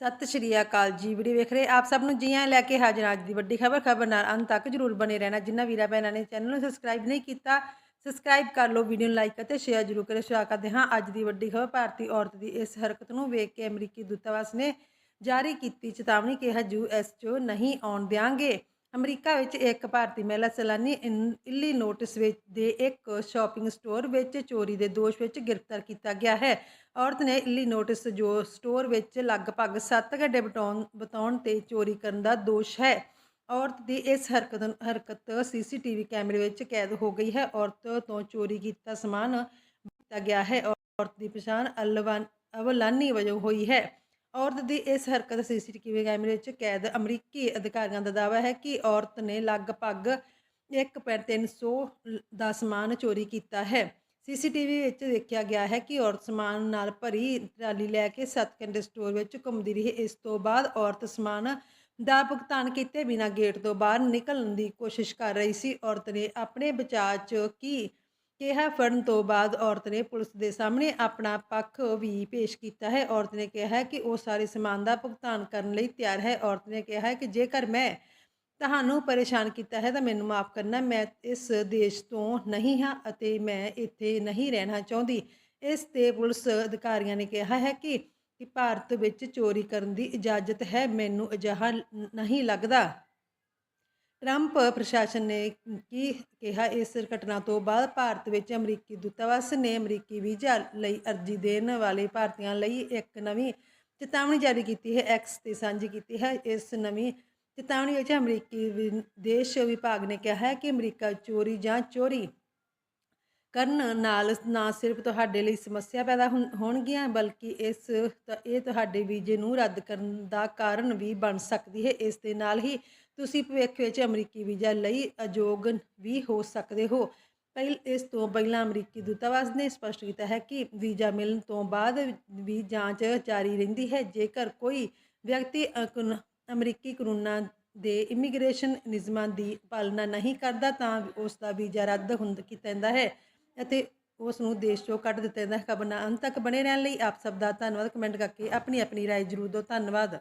ਸਤਿ ਸ਼੍ਰੀ ਅਕਾਲ ਜੀ ਵੀਡੀਓ ਵੇਖ ਰਹੇ ਆਪ ਸਭ ਨੂੰ ਜੀ ਆਇਆਂ ਲੈ ਕੇ ਹਾਜ਼ਰ ਅੱਜ ਦੀ ਵੱਡੀ ਖਬਰ। ਖਬਰ ਨਾਲ ਅੰਤ ਤੱਕ ਜਰੂਰ ਬਣੇ ਰਹਿਣਾ। ਜਿੰਨਾ ਵੀਰਾ ਭੈਣਾਂ ਨੇ ਚੈਨਲ ਨੂੰ ਸਬਸਕ੍ਰਾਈਬ ਨਹੀਂ ਕੀਤਾ ਸਬਸਕ੍ਰਾਈਬ ਕਰ ਲਓ ਵੀਡੀਓ ਨੂੰ ਲਾਈਕ ਅਤੇ ਸ਼ੇਅਰ ਜਰੂਰ ਕਰਿਓ। ਸ਼ੁਰੂ ਕਰਦੇ ਹਾਂ ਅੱਜ ਦੀ ਵੱਡੀ ਖਬਰ। ਭਾਰਤੀ ਔਰਤ ਦੀ ਇਸ ਹਰਕਤ ਨੂੰ ਵੇਖ ਕੇ ਅਮਰੀਕੀ ਦੂਤਾਵਾਸ ਨੇ ਜਾਰੀ ਕੀਤੀ ਚੇਤਾਵਨੀ ਕਿਹਾ ਯੂ ਯੂਐਸ 'ਚ ਨਹੀਂ ਆਉਣ ਦਿਆਂਗੇ। ਅਮਰੀਕਾ ਵਿੱਚ ਇੱਕ ਭਾਰਤੀ ਮਹਿਲਾ ਸੈਲਾਨੀ ਇਨ- ਇੱਲੀ ਨੋਟਿਸ ਵਿੱਚ ਦੇ ਇੱਕ ਸ਼ਾਪਿੰਗ ਸਟੋਰ ਵਿੱਚ ਚੋਰੀ ਦੇ ਦੋਸ਼ ਵਿੱਚ ਗ੍ਰਿਫਤਾਰ ਕੀਤਾ ਗਿਆ ਹੈ। ਔਰਤ ਨੇ ਇਲੀ ਨੋਟਿਸ ਜੋ ਸਟੋਰ ਵਿੱਚ ਲਗਭਗ 7 ਘੰਟੇ ਬਿਤਾਉਣ ਬਿਤਾਉਣ ਤੇ ਚੋਰੀ ਕਰਨ ਦਾ ਦੋਸ਼ ਹੈ। ਔਰਤ ਦੀ ਇਸ ਹਰਕਤ ਹਰਕਤ ਸੀਸੀਟੀਵੀ ਕੈਮਰੇ ਵਿੱਚ ਕੈਦ ਹੋ ਗਈ ਹੈ। ਔਰਤ ਤੋਂ ਚੋਰੀ ਕੀਤਾ ਸਮਾਨ ਕੀਤਾ ਗਿਆ ਹੈ। ਔਰਤ ਦੀ ਪਛਾਣ ਅਲਵਾਨ, ਅਵਲਾਨੀ ਵਜੋਂ ਹੋਈ ਹੈ। ਔਰਤ ਦੀ ਇਸ ਹਰਕਤ ਸੀਸੀਟੀਵੀ ਕੈਮਰੇ ਵਿੱਚ ਕੈਦ ਅਮਰੀਕੀ ਅਧਿਕਾਰੀਆਂ ਦਾ ਦਾਅਵਾ ਹੈ ਕਿ ਔਰਤ ਨੇ ਲਗਭਗ 1.300 ਦਾ ਸਮਾਨ ਚੋਰੀ ਕੀਤਾ ਹੈ। ਸੀਸੀਟੀਵੀ ਵਿੱਚ ਦੇਖਿਆ ਗਿਆ ਹੈ ਕਿ ਔਰਤ ਸਮਾਨ ਨਾਲ ਭਰੀ ਟਰਾਲੀ ਲੈ ਕੇ 7 ਘੰਟੇ ਸਟੋਰ ਵਿੱਚ ਘੁੰਮਦੀ ਰਹੀ। ਇਸ ਤੋਂ ਬਾਅਦ ਔਰਤ ਸਮਾਨ ਦਾ ਭੁਗਤਾਨ ਕੀਤੇ ਬਿਨਾਂ ਗੇਟ ਤੋਂ ਬਾਹਰ ਨਿਕਲਣ ਦੀ ਕੋਸ਼ਿਸ਼ ਕਰ ਰਹੀ ਸੀ। ਔਰਤ ਨੇ ਆਪਣੇ ਬਚਾਅ 'ਚ ਕੀ ਕਿਹਾ, ਫੜਨ ਤੋਂ ਬਾਅਦ ਔਰਤ ਨੇ ਪੁਲਿਸ ਦੇ ਸਾਹਮਣੇ ਆਪਣਾ ਪੱਖ ਵੀ ਪੇਸ਼ ਕੀਤਾ ਹੈ। ਔਰਤ ਨੇ ਕਿਹਾ ਹੈ ਕਿ ਉਹ ਸਾਰੇ ਸਮਾਨ ਦਾ ਭੁਗਤਾਨ ਕਰਨ ਲਈ ਤਿਆਰ ਹੈ। ਔਰਤ ਨੇ ਕਿਹਾ ਹੈ ਕਿ ਜੇਕਰ ਮੈਂ ਤੁਹਾਨੂੰ ਪਰੇਸ਼ਾਨ ਕੀਤਾ ਹੈ ਤਾਂ ਮੈਨੂੰ ਮਾਫ ਕਰਨਾ, ਮੈਂ ਇਸ ਦੇਸ਼ ਤੋਂ ਨਹੀਂ ਹਾਂ ਅਤੇ ਮੈਂ ਇੱਥੇ ਨਹੀਂ ਰਹਿਣਾ ਚਾਹੁੰਦੀ। ਇਸ ਤੇ ਪੁਲਿਸ ਅਧਿਕਾਰੀਆਂ ਨੇ ਕਿਹਾ ਹੈ ਕਿ ਕਿ ਭਾਰਤ ਵਿੱਚ ਚੋਰੀ ਕਰਨ ਦੀ ਇਜਾਜ਼ਤ ਹੈ। ਮੈਨੂੰ ਅਜਿਹਾ ਨਹੀਂ ਲੱਗਦਾ। ਟਰੰਪ ਪ੍ਰਸ਼ਾਸਨ ਨੇ ਕੀ ਕਿਹਾ, ਇਸ ਘਟਨਾ ਤੋਂ ਬਾਅਦ ਭਾਰਤ ਵਿੱਚ ਅਮਰੀਕੀ ਦੂਤਾਵਾਸ ਨੇ ਅਮਰੀਕੀ ਵੀਜ਼ਾ ਲਈ ਅਰਜ਼ੀ ਦੇਣ ਵਾਲੇ ਭਾਰਤੀਆਂ ਲਈ ਇੱਕ ਨਵੀਂ ਚੇਤਾਵਨੀ ਜਾਰੀ ਕੀਤੀ ਹੈ ਐਕਸ ਤੇ ਸਾਂਝੀ ਕੀਤੀ ਹੈ। ਇਸ ਨਵੀਂ ਚੇਤਾਵਨੀ ਵਿੱਚ ਅਮਰੀਕੀ ਵਿਦੇਸ਼ ਵਿਭਾਗ ਨੇ ਕਿਹਾ ਹੈ ਕਿ ਅਮਰੀਕਾ ਚੋਰੀ ਜਾਂ ਚੋਰੀ ਕਰਨ ਨਾਲ ਨਾ ਸਿਰਫ ਤੁਹਾਡੇ ਲਈ ਸਮੱਸਿਆ ਪੈਦਾ ਹੋਣ- ਹੋਣਗੀਆਂ, ਬਲਕਿ ਇਸ ਇਹ ਤੁਹਾਡੇ ਵੀਜ਼ੇ ਨੂੰ ਰੱਦ ਕਰਨ ਦਾ ਕਾਰਨ ਵੀ ਬਣ ਸਕਦੀ ਹੈ। ਇਸ ਦੇ ਨਾਲ ਹੀ ਤੁਸੀਂ ਭਵਿੱਖ ਵਿੱਚ ਅਮਰੀਕੀ ਵੀਜ਼ਾ ਲਈ ਅਯੋਗ ਵੀ ਹੋ ਸਕਦੇ ਹੋ ਪਹਿਲ ਇਸ ਤੋਂ ਪਹਿਲਾਂ ਅਮਰੀਕੀ ਦੂਤਾਵਾਸ ਨੇ ਸਪਸ਼ਟ ਕੀਤਾ ਹੈ ਕਿ ਵੀਜ਼ਾ ਮਿਲਣ ਤੋਂ ਬਾਅਦ ਵੀ ਜਾਂਚ ਜਾਰੀ ਰਹਿੰਦੀ ਹੈ ਜੇਕਰ ਕੋਈ ਵਿਅਕਤੀ ਅ- ਕਾਨੂੰਨ- ਅਮਰੀਕੀ ਕਾਨੂੰਨਾਂ ਦੇ ਇਮੀਗ੍ਰੇਸ਼ਨ ਨਿਯਮਾਂ ਦੀ ਪਾਲਣਾ ਨਹੀਂ ਕਰਦਾ ਤਾਂ ਉਸ ਦਾ ਵੀਜ਼ਾ ਰੱਦ ਹੁੰਦਾ ਕੀਤਾ ਜਾਂਦਾ ਹੈ ਅਤੇ ਉਸ ਨੂੰ ਦੇਸ਼ ਚੋਂ ਕੱਢ ਦਿੱਤਾ ਜਾਂਦਾ ਹੈ ਖਬਰ ਨਾਲ ਅੰਤ ਤੱਕ ਬਣੇ ਰਹਿਣ ਲਈ ਆਪ ਸਭ ਦਾ ਧੰਨਵਾਦ ਕਮੈਂਟ ਕਰਕੇ ਆਪਣੀ ਆਪਣੀ رائے ਜ਼ਰੂਰ ਦਿਓ ਧੰਨਵਾਦ